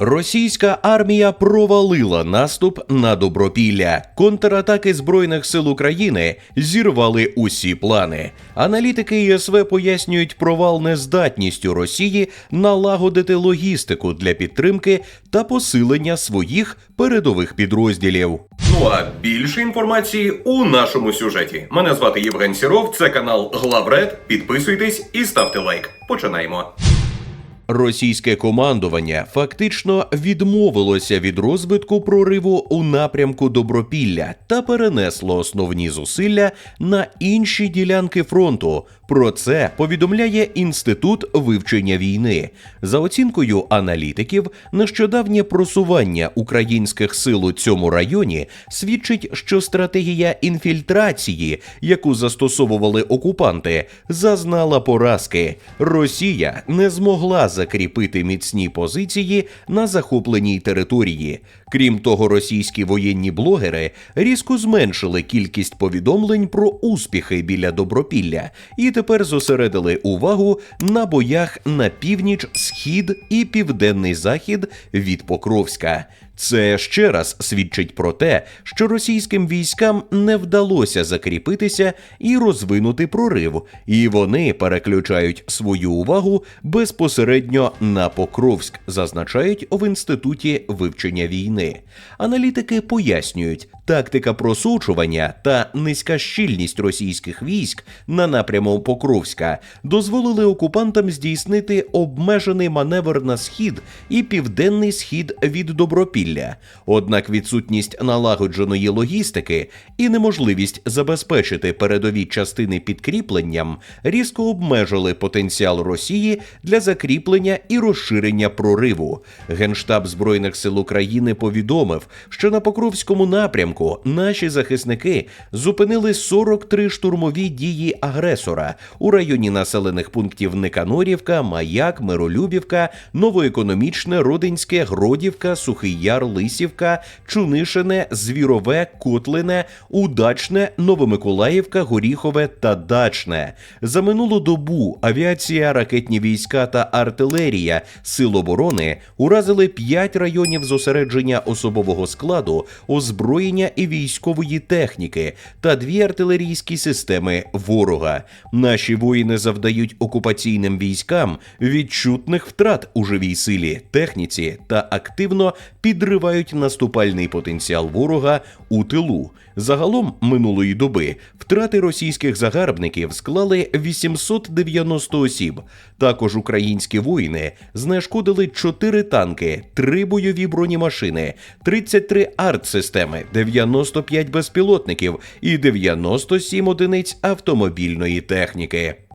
Російська армія провалила наступ на Добропілля. Контратаки збройних сил України зірвали усі плани. Аналітики ЄСВ пояснюють провал нездатністю Росії налагодити логістику для підтримки та посилення своїх передових підрозділів. Ну а більше інформації у нашому сюжеті. Мене звати Євген Сіров, це канал Главред. Підписуйтесь і ставте лайк. Починаємо. Російське командування фактично відмовилося від розвитку прориву у напрямку Добропілля та перенесло основні зусилля на інші ділянки фронту. Про це повідомляє інститут вивчення війни. За оцінкою аналітиків, нещодавнє просування українських сил у цьому районі свідчить, що стратегія інфільтрації, яку застосовували окупанти, зазнала поразки. Росія не змогла закріпити міцні позиції на захопленій території. Крім того, російські воєнні блогери різко зменшили кількість повідомлень про успіхи біля Добропілля і тепер зосередили увагу на боях на північ, схід і південний захід від Покровська. Це ще раз свідчить про те, що російським військам не вдалося закріпитися і розвинути прорив, і вони переключають свою увагу безпосередньо на Покровськ, зазначають в інституті вивчення війни. Аналітики пояснюють, тактика просочування та низька щільність російських військ на напряму Покровська дозволили окупантам здійснити обмежений маневр на схід і південний схід від Добропілля. Однак відсутність налагодженої логістики і неможливість забезпечити передові частини підкріпленням різко обмежили потенціал Росії для закріплення і розширення прориву. Генштаб збройних сил України повідомив, що на Покровському напрямку наші захисники зупинили 43 штурмові дії агресора у районі населених пунктів Никанорівка, Маяк, Миролюбівка, Новоекономічне, Родинське, Гродівка, Сухий Яр, Лисівка, Чунишине, Звірове, Котлине, Удачне, Новомиколаївка, Горіхове та Дачне. За минулу добу авіація, ракетні війська та артилерія Сил оборони уразили 5 районів зосередження особового складу, озброєння і військової техніки та дві артилерійські системи ворога. Наші воїни завдають окупаційним військам відчутних втрат у живій силі, техніці та активно підривають наступальний потенціал ворога у тилу. Загалом минулої доби втрати російських загарбників склали 890 осіб. Також українські воїни знешкодили 4 танки, 3 бойові бронемашини, 33 артсистеми, 95 безпілотників і 97 одиниць автомобільної техніки.